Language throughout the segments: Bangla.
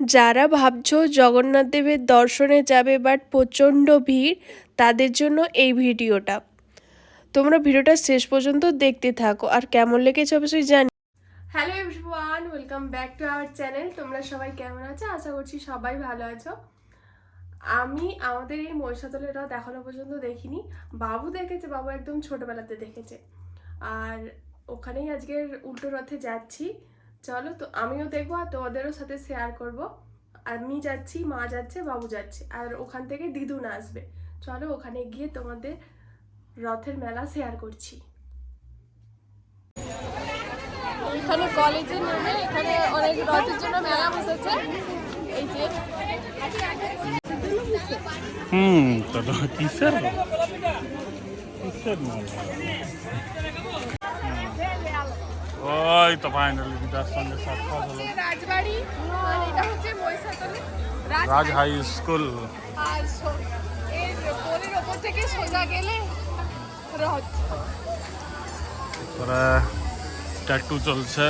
যারা ভাবছ জগন্নাথ দেবের দর্শনে যাবে বাট প্রচণ্ড ভিড়, তাদের জন্য এই ভিডিওটা। তোমরা ভিডিওটা শেষ পর্যন্ত দেখতে থাকো। আর কেমন লেগেছে অবশ্যই জানি hello everyone welcome back to our channel তোমরা সবাই কেমন আছো? আশা করছি সবাই ভালো আছো। আমি আমাদের এই মহিষাদলের রথ এখনও পর্যন্ত দেখিনি। বাবু দেখেছে, বাবু একদম ছোটবেলাতে দেখেছে। আর ওখানেই আজকের উল্টো রথে যাচ্ছি। চলো তো আমিও দেখব আর তোমাদেরও সাথে শেয়ার করব। আমি যাচ্ছি মা যাচ্ছে বাবু যাচ্ছে আর ওখান থেকে দিদুন আসবে। চলো ওখানে গিয়ে তোমাদের রথের মেলা শেয়ার করছি। এখানে কলেজের নামে এখানে অনেক রথের জন্য মেলা বসেছে। এই যে। হুম তো কিসের? কিসের মাল? ওই তো ফাইনালি দিদার সঙ্গে সাক্ষাৎ হলো। রাজবাড়ি আর এটা হচ্ছে মহিষাদলে রাজ হাই স্কুল আর এর পোলের ওপর থেকে সোজা গেলে রথ তারপরে ট্যাটু চলছে।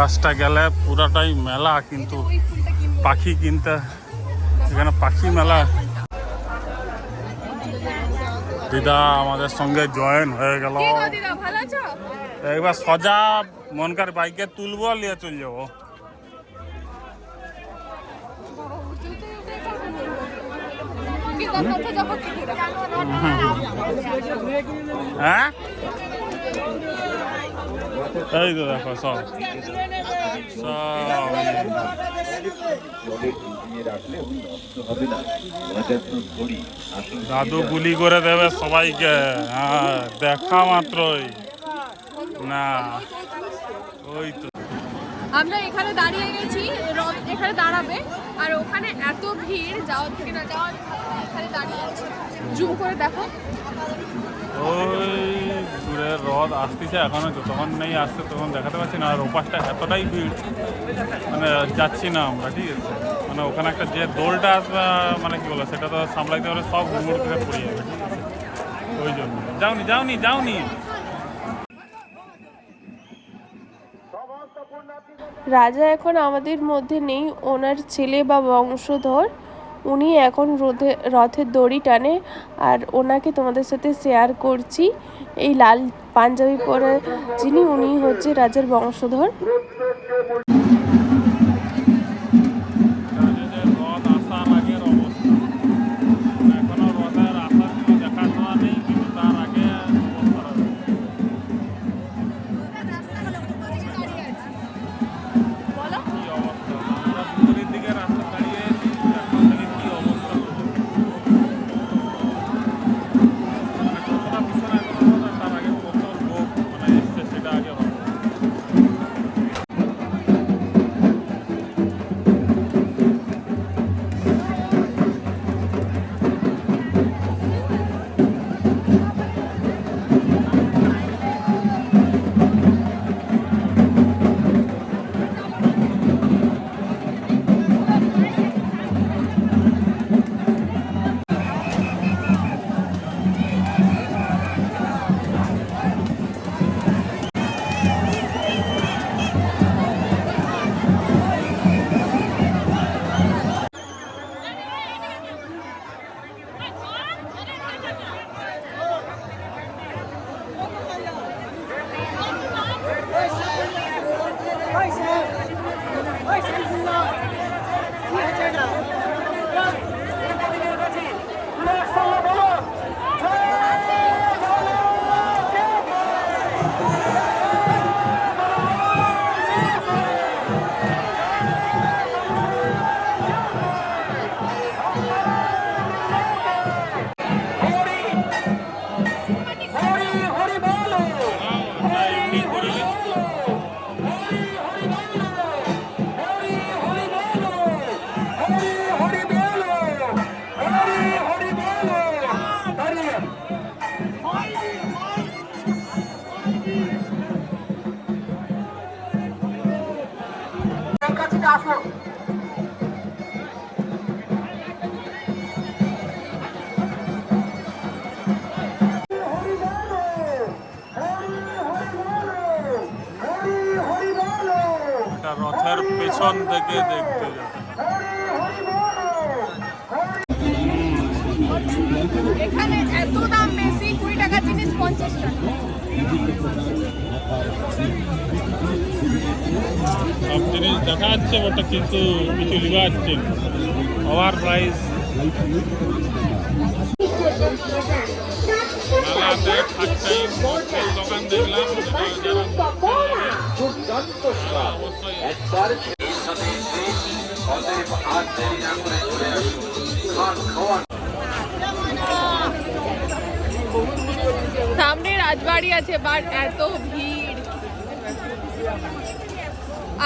রাস্তা গেলে পুরাটাই মেলা কিন্তু পাখি কিনতে এখানে পাখি মেলা। দিদা আমাদের সঙ্গে জয়েন হয়ে গেল। একবার সজা মনকার বাইকে তুলবো নিয়ে চলে যাব? হ্যাঁ? এই তো দেখো সব দাদু গুলি করে দেবে সবাইকে। হ্যাঁ দেখা মাত্রই। না ওই তো। আমরা এখানে দাঁড়িয়ে গেছি রথ এখানে দাঁড়াবে। আর ওখানে এত ভিড় যাওয়ার থেকে না যাওয়ার এখানে দাঁড়িয়ে আছি। জুম করে দেখো। ওই দূরে রথ আসতেছে এখনও, যতক্ষণ নেই আসছে তখন দেখাতে পাচ্ছি না। আর ওপাশটা এতটাই ভিড় মানে যাচ্ছি না আমরা, ঠিক আছে? মানে ওখানে একটা যে দোলটা আসবে মানে কি বলে, সেটা তো সামলাইতে হলে সব হুড়মুড় করে পড়ে যাবে, ঠিক আছে? ওই জন্য। যাওনি যাওনি যাওনি। রাজা এখন আমাদের মধ্যে নেই, ওনার ছেলে বা বংশধর। উনি এখন রথে রথের দড়ি টানে আর ওনাকে তোমাদের সাথে শেয়ার করছি। এই লাল পাঞ্জাবি পরে যিনি, উনি হচ্ছে রাজার বংশধর। পেছন থেকে দেখতে এখানে এত দাম বেশি কুড়ি টাকার জিনিস পঞ্চাশ টাকা। সব জিনিস দেখা যাচ্ছে ওটা কিন্তু কিছু লিখা যাচ্ছে ওভার প্রাইস মেলাতে দোকান দেখলাম সামনে রাজবাড়ি আছে বাট এত ভিড়।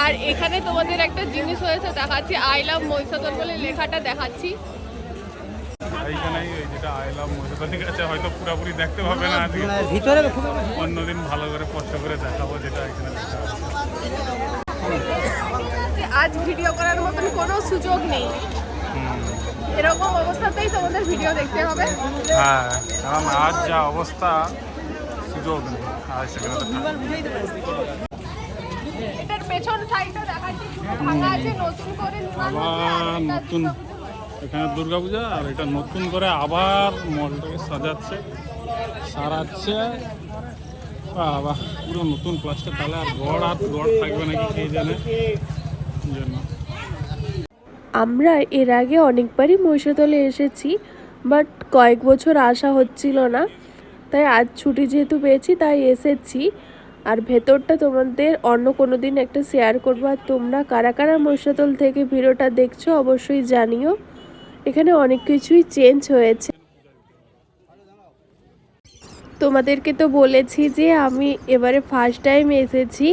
আর এখানে তোমাদের একটা জিনিস হয়েছে দেখাচ্ছি। আই লাভ মহিষাদল বলে লেখাটা দেখাচ্ছি। এইখানেই যেটা আই লাভ মহিষাদলের কাছে হয়তো পুরোপুরি দেখতে পাবে না ভিতরে অন্যদিন ভালো করে কষ্ট করে দেখাবো যেটা এখানে দেখা আজ ভিডিও করার মতন কোনো সুযোগ নেই। এরকম অবস্থাতেই তোমাদের ভিডিও দেখতে হবে। হ্যাঁ কারণ আজ যা অবস্থা সুযোগ নেই। আর সেখানে। এটার পেছন সাইডটা দেখাচ্ছি ভাঙা আছে নতুন করে নির্মাণ হচ্ছে, আর আবার নতুন এখানে দুর্গাপূজা আর এটা নতুন করে আবার মলটাকে সাজাচ্ছে সারাচ্ছে। পুরো নতুন প্লাস্টার তাহলে আর গড় আর গড় থাকবে নাকি কে জানে? আমরা এর আগে অনেকবারই মহিষাদলে এসেছি, বাট কয়েক বছর আসা হচ্ছিল না। তাই আজ ছুটি যেহেতু পেয়েছি, তাই এসেছি। আর ভেতরটা তোমাদের অন্য কোনো দিন একটা শেয়ার করব। আর তোমরা কারা কারা মহিষাদল থেকে ভিডিওটা দেখছ অবশ্যই জানিও। এখানে অনেক কিছুই চেঞ্জ হয়েছে। তোমাদেরকে তো বলেছি যে আমি এবারে ফার্স্ট টাইম এসেছি।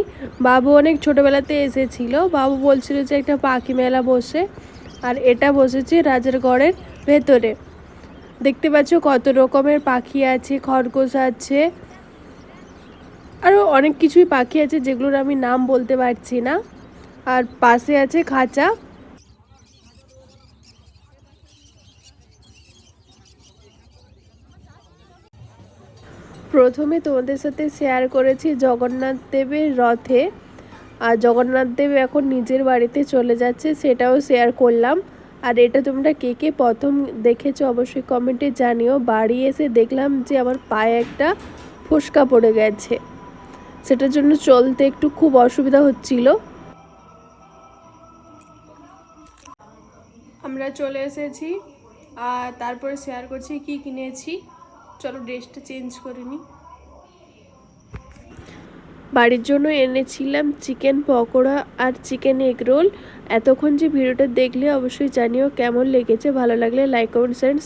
বাবু অনেক ছোটোবেলাতে এসেছিল। বাবু বলছিল যে একটা পাখি মেলা বসে, আর এটা বসেছে রাজারগড়ের ভেতরে। দেখতে পাচ্ছ কত রকমের পাখি আছে, খরগোশ আছে আরও অনেক কিছুই পাখি আছে যেগুলোর আমি নাম বলতে পারছি না। আর পাশে আছে খাঁচা। প্রথমে তোমাদের সাথে শেয়ার করেছি জগন্নাথ দেবের রথে। আর জগন্নাথ দেব এখন নিজের বাড়িতে চলে যাচ্ছে, সেটাও শেয়ার করলাম। আর এটা তোমরা কে কে প্রথম দেখেছ অবশ্যই কমেন্টে জানিও। বাড়ি এসে দেখলাম যে আমার পায়ে একটা ফোসকা পড়ে গেছে। সেটার জন্য চলতে একটু খুব অসুবিধা হচ্ছিল। আমরা চলে এসেছি, আর তারপরে শেয়ার করছি কি কিনেছি। চলো ড্রেসটা চেঞ্জ করে নিই বাড়ির জন্য এনেছিলাম চিকেন পকোড়া আর চিকেন এগ রোল। এতক্ষণ যে ভিডিওটা দেখলে অবশ্যই জানিও কেমন লেগেছে। ভালো লাগলে লাইক কমেন্টস শেয়ার